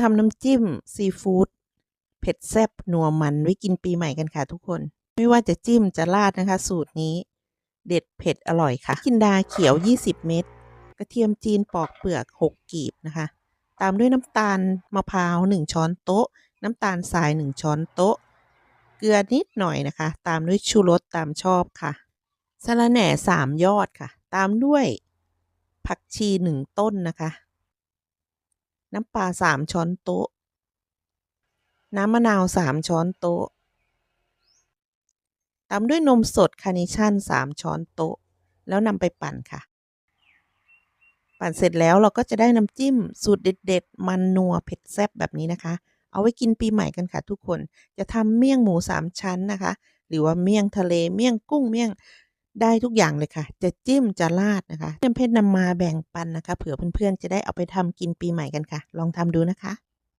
ทำน้ำจิ้มซีฟู้ดเผ็ดแซ่บนัวมันไว้กินปีใหม่กันค่ะทุกคน ไม่ว่าจะจิ้มจะราดนะคะ สูตรนี้ เด็ดเผ็ดอร่อยค่ะ กินดาเขียว 20 เม็ดกระเทียมจีนปอกเปลือก 6 กีบนะคะ ตามด้วยน้ำตาลมะพร้าว 1 ช้อนโต๊ะ น้ำตาลทราย 1 ช้อนโต๊ะ เกลือนิดหน่อยนะคะ ตามด้วยชูรสตามชอบค่ะสะระแหน่ 3 ยอดค่ะ ตามด้วยผักชี 1 ต้นนะคะ น้ำปลา3ช้อนโต๊ะ น้ำมะนาว3ช้อนโต๊ะ ตามด้วยนมสดคาร์เนชั่น3ช้อนโต๊ะ แล้วนำไปปั่นค่ะ ปั่นเสร็จแล้วเราก็จะได้น้ำจิ้มสูตรเด็ด ๆ มันนัวเผ็ดแซ่บแบบนี้นะคะ เอาไว้กินปีใหม่กันค่ะทุกคน จะทำเมี่ยงหมูสามชั้นนะคะ หรือว่าเมี่ยงทะเล เมี่ยงกุ้ง เมี่ยง ได้ทุกอย่างเลยค่ะ จะจิ้มจะราดนะคะเพื่อนเพชรนำมาแบ่งปันนะคะ เผื่อเพื่อนๆจะได้เอาไปทำกินปีใหม่กันค่ะ ลองทำดูนะคะ